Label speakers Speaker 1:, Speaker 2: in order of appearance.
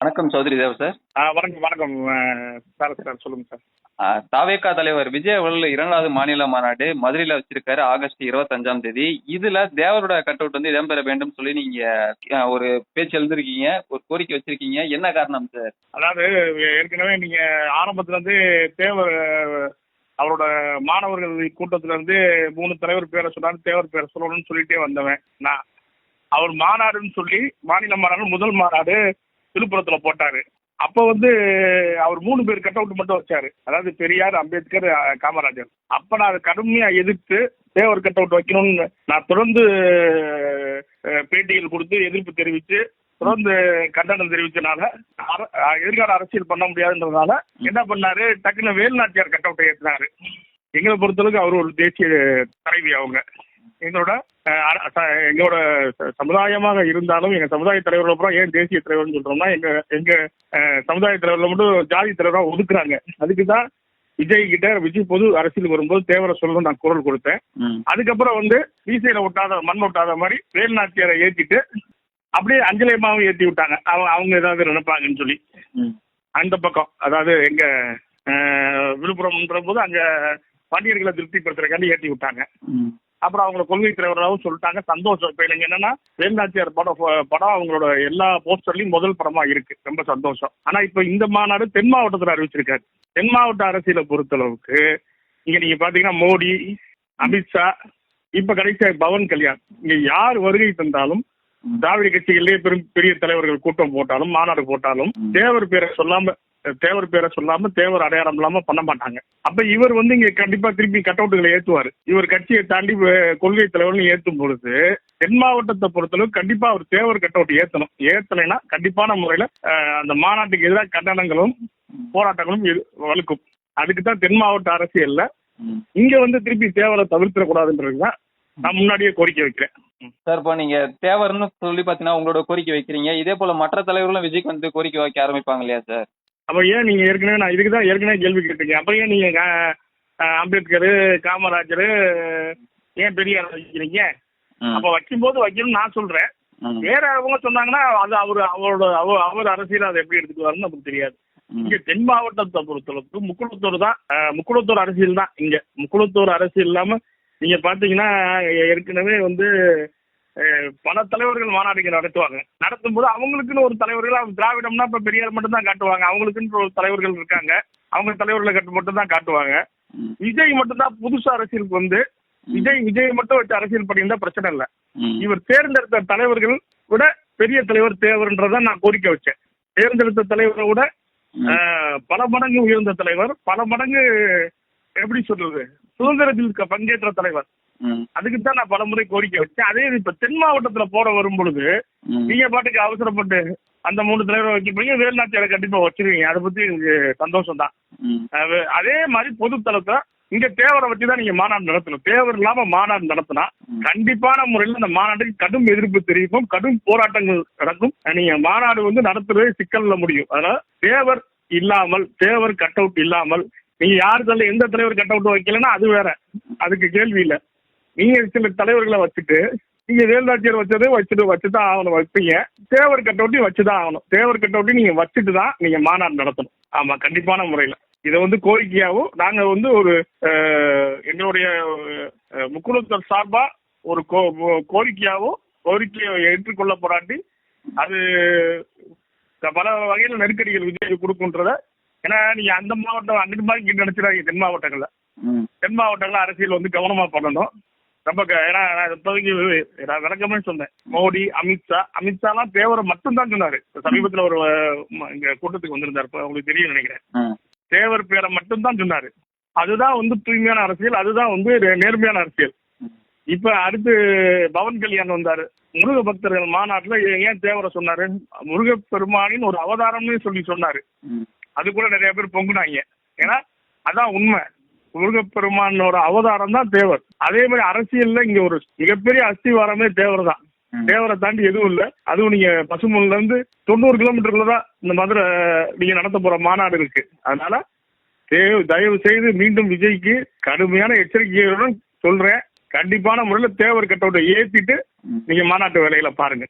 Speaker 1: வணக்கம் சௌத்ரி தேவ் சார்.
Speaker 2: வணக்கம் வணக்கம். சார் சார் சொல்லுங்க சார்.
Speaker 1: ஆ, தாவேகா தலைவர் விஜய் அவர்கள் இரண்டாவது மாநில மாநாடு மதுரையில வச்சிருக்காரு ஆகஸ்ட் இருபத்தஞ்சாம் தேதி. இதுல தேவரோட கட் அவுட் வந்து இடம்பெற வேண்டும் சொல்லி நீங்க ஒரு பேச்சு எழுந்திருக்கீங்க ஒரு கோரிக்கை வச்சிருக்கீங்க. என்ன காரணம் சார்?
Speaker 2: அதாவது ஏற்கனவே நீங்க ஆரம்பத்துல இருந்து தேவர் அவரோட மாணவர்கள் கூட்டத்துல இருந்து மூணு தலைவர் பேரை சொன்னாரு தேவர் பேரை சொல்லணும்னு சொல்லிட்டே வந்தவன் நான். அவர் மாநாடுன்னு சொல்லி மாநில மாநாடு முதல் மாநாடு விழுப்புரத்துல போட்டாரு. அப்ப வந்து அவர் மூணு பேர் கட் அவுட் மட்டும் வச்சாரு. அதாவது பெரியார் அம்பேத்கர் காமராஜர். அப்ப நான் அதை கடுமையா எதிர்த்து தேவர் கட் அவுட் வைக்கணும்னு நான் தொடர்ந்து பேட்டிகள் கொடுத்து எதிர்ப்பு தெரிவித்து தொடர்ந்து கண்டனம் தெரிவிச்சனால அர- எதிர்கால அரசியல் பண்ண முடியாதுன்றதுனால என்ன பண்ணாரு? டக்குன்னு வேலுநாச்சியார் கட் அவுட்டை ஏற்றினாரு எங்களை பொறுத்தளவுக்கு அவர் ஒரு தேசிய தலைவி அவங்க. எங்களோட எங்களோட சமுதாயமாக இருந்தாலும் எங்க சமுதாய தலைவர்கள் அப்புறம் ஏன் தேசிய தலைவர்னு சொல்றோம்னா எங்க எங்க சமுதாய தலைவர்ல மட்டும் ஜாதி தலைவரா ஒதுக்குறாங்க. அதுக்கு தான் விஜய் கிட்ட விஜய் பொது அரசியல் வரும்போது தேவரை சொல்லணும் நான் குரல் கொடுத்தேன். அதுக்கப்புறம் வந்து வீசையில ஒட்டாத மண் ஒட்டாத மாதிரி வேலுநாச்சியாரை ஏத்திட்டு அப்படியே அஞ்சலி அம்மாவும் ஏத்தி விட்டாங்க. அவங்க அவங்க ஏதாவது நினைப்பாங்கன்னு சொல்லி. அந்த பக்கம் அதாவது எங்க விழுப்புரம்ன்ற போது அங்க வண்டியர்களை திருப்திப்படுத்துறதுக்காண்டி ஏத்தி விட்டாங்க. அப்புறம் அவங்கள கொள்கை தலைவராகவும் சொல்லிட்டாங்க சந்தோஷம் இப்ப எனக்கு என்னன்னா வேலுநாச்சியார் படம் படம் அவங்களோட எல்லா போஸ்டர்லயும் முதல் படமா இருக்கு ரொம்ப சந்தோஷம் ஆனா இப்ப இந்த மாநாடு தென் மாவட்டத்துல அறிவிச்சிருக்காரு தென் மாவட்ட அரசியலை பொறுத்தளவுக்கு இங்க நீங்க பாத்தீங்கன்னா மோடி அமித்ஷா இப்ப கடைசியா பவன் கல்யாண் இங்க யார் வருகை தந்தாலும். திராவிட கட்சிகளிலே பெரும் பெரிய தலைவர்கள் கூட்டம் போட்டாலும் மாநாடு போட்டாலும். தேவர் பேரை சொல்லாம தேவர் பேரை சொல்லாம தேவர் அடையாளம் இல்லாம பண்ண மாட்டாங்க. அப்ப இவர் வந்து இங்க கண்டிப்பா திருப்பி கட் அவுட்டுகளை ஏத்துவாரு. இவர் கட்சியை தாண்டி கொள்கை தலைவர்னு ஏத்தும் பொழுது தென் மாவட்டத்தை பொறுத்தளவு கண்டிப்பா அவர் தேவர் கட் அவுட் ஏத்தணும். ஏத்தலைன்னா கண்டிப்பான முறையில அந்த மாநாட்டுக்கு எதிராக கண்டனங்களும் போராட்டங்களும் வலுக்கும். அதுக்கு தான் தென் மாவட்ட அரசியல்ல இங்க வந்து திருப்பி தேவரை தவிர்த்திடக்கூடாதுன்றதுதான் நான் முன்னாடியே கோரிக்கை வைக்கிறேன்.
Speaker 1: சார் இப்போ நீங்க தேவர்னு சொல்லி பாத்தீங்கன்னா உங்களோட கோரிக்கை வைக்கிறீங்க. இதே போல மற்ற தலைவர்களும் விஜய்க்கு வந்து கோரிக்கை வைக்க ஆரம்பிப்பாங்க இல்லையா சார்?
Speaker 2: அப்ப ஏன் நீங்க ஏற்கனவே நான் இதுக்கு தான் ஏற்கனவே கேள்வி கேட்டீங்க அப்புறம் ஏன் நீங்க கா- அஹ் அம்பேத்கர் காமராஜர் ஏன் பெரியார் வைக்கிறீங்க அப்ப வைக்கும்போது வைக்கணும்னு நான் சொல்றேன். வேற அவங்க சொன்னாங்கன்னா அது அவர் அவரோட அவர் அவர் அரசியல் அதை எப்படி எடுத்துக்குவாருன்னு நமக்கு தெரியாது. இங்க தென் மாவட்டத்தை பொறுத்தளவுக்கு முக்குளத்தூர் தான் முக்குளத்தூர் அரசியல் தான் இங்க. முக்குளத்தூர் அரசியல் இல்லாம நீங்க பாத்தீங்கன்னா ஏற்கனவே வந்து பல தலைவர்கள் மாநாடு இங்க நடத்துவாங்க. நடத்தும் போது அவங்களுக்குன்னு ஒரு தலைவர்கள் அவங்க திராவிடம்னா இப்ப பெரியார் மட்டும் தான் காட்டுவாங்க. அவங்களுக்குன்னு ஒரு தலைவர்கள் இருக்காங்க. அவங்க தலைவர்களை கட்டு மட்டும் தான் காட்டுவாங்க விஜய் மட்டும் தான் புதுசு அரசியலுக்கு வந்து விஜய் விஜய் மட்டும் வச்சு அரசியல் பண்ணியிருந்தா பிரச்சனை இல்லை. இவர் தேர்ந்தெடுத்த தலைவர்கள் விட பெரிய தலைவர் தேவர்ன்றத நான் கோரிக்கை வச்சேன். தேர்ந்தெடுத்த தலைவரை விட பல மடங்கு உயர்ந்த தலைவர் பல மடங்கு எப்படி சொல்றது சுதந்திரத்தில் பங்கேற்ற தலைவர். அதுக்கு தான் நான் பலமுறை கோரிக்கை வச்சேன். அதே இப்ப தென் மாவட்டத்துல போற வரும் பொழுது நீங்க பாட்டுக்கு அவசரப்பட்டு அந்த மூணு தலைவரை வைக்க போறீங்க வேலுநாச்சியாரை கண்டிப்பா வச்சிருவீங்க. அதை பத்தி எனக்கு சந்தோஷம் தான். அது- மாதிரி பொது தளத்துல இங்க தேவரை வச்சு தான் நீங்க மாநாடு நடத்தணும். தேவர் இல்லாம மாநாடு நடத்தினா. கண்டிப்பான முறையில் இந்த மாநாட்டுக்கு கடும் எதிர்ப்பு தெரிவிப்போம் கடும் போராட்டங்கள் நடக்கும். நீங்க மாநாடு வந்து நடத்துறதே சிக்கல்ல முடியும். அதனால தேவர் இல்லாமல் தேவர் கட் அவுட் இல்லாமல் நீங்க யார் தலை எந்த தலைவர் கட் அவுட் வைக்கலன்னா அது வேற. அதுக்கு கேள்வி இல்ல. நீங்க சில தலைவர்களை வச்சுட்டு நீங்க வேல்ராஜ்யர் வச்சதே வச்சுட்டு வச்சுதான் ஆகணும் வைப்பீங்க. தேவர் கட் அவுட்டையும் வச்சுதான் ஆகணும். தேவர் கட் அவுட்டையும் நீங்க வச்சுட்டு தான் நீங்க மாநாடு நடத்தணும். ஆமா கண்டிப்பான முறையில. இதை வந்து கோரிக்கையாகவும் நாங்க வந்து ஒரு எங்களுடைய அஹ், முக்குளத்தர் சார்பா ஒரு கோரிக்கையாகவும் கோரிக்கையை ஏற்றுக்கொள்ள போராட்டி அது பல வகையில நெருக்கடிகள் விஜய் கொடுக்குன்றத ஏன்னா நீங்க அந்த மாவட்டம் அங்கிட்டு மாதிரி இங்கிட்டு நினைச்சிடாதீங்க தென் மாவட்டங்கள்ல. தென் மாவட்டங்கள்ல அரசியல் வந்து கவனமா பண்ணணும். க- ஏன்னா நான் இப்போதைக்கு நான் விளக்கமே சொன்னேன். மோடி அமித்ஷா அமித்ஷாலாம் தேவரை மட்டும்தான் சொன்னாரு. சமீபத்துல ஒரு இங்க கூட்டத்துக்கு வந்திருந்தாரு. இப்ப உங்களுக்கு தெரியும் நினைக்கிறேன். தேவர் பேரை மட்டும்தான் சொன்னாரு. அதுதான் வந்து தூய்மையான அரசியல் அதுதான் வந்து நேர்மையான அரசியல். இப்ப அடுத்து பவன் கல்யாண் வந்தாரு. முருக பக்தர்கள் மாநாட்டுல ஏன் தேவரை சொன்னாரு? முருகப்பெருமானின் ஒரு அவதாரம்னு சொல்லி சொன்னாரு. அது கூட நிறைய பேர் பொங்குனாங்க. ஏன்னா அதான் உண்மை. முருகப்பெருமானோட அவதாரம் தான் தேவர். அதே மாதிரி அரசியல்ல இங்க ஒரு மிகப்பெரிய அஸ்திவாரமே தேவர் தான். தேவரை தாண்டி எதுவும் இல்ல. அதுவும் நீங்க பசுமூல்ல இருந்து தொண்ணூறு கிலோமீட்டருக்குள்ள தான் இந்த மதுரை நீங்க நடத்த போற மாநாடு இருக்கு. அதனால தயவு செய்து மீண்டும் விஜய்க்கு கடுமையான எச்சரிக்கையுடன் சொல்றேன். கண்டிப்பான முறையில் தேவர் கட்டவுட்டை ஏத்திட்டு. நீங்க மாநாட்டு வேலையில பாருங்க.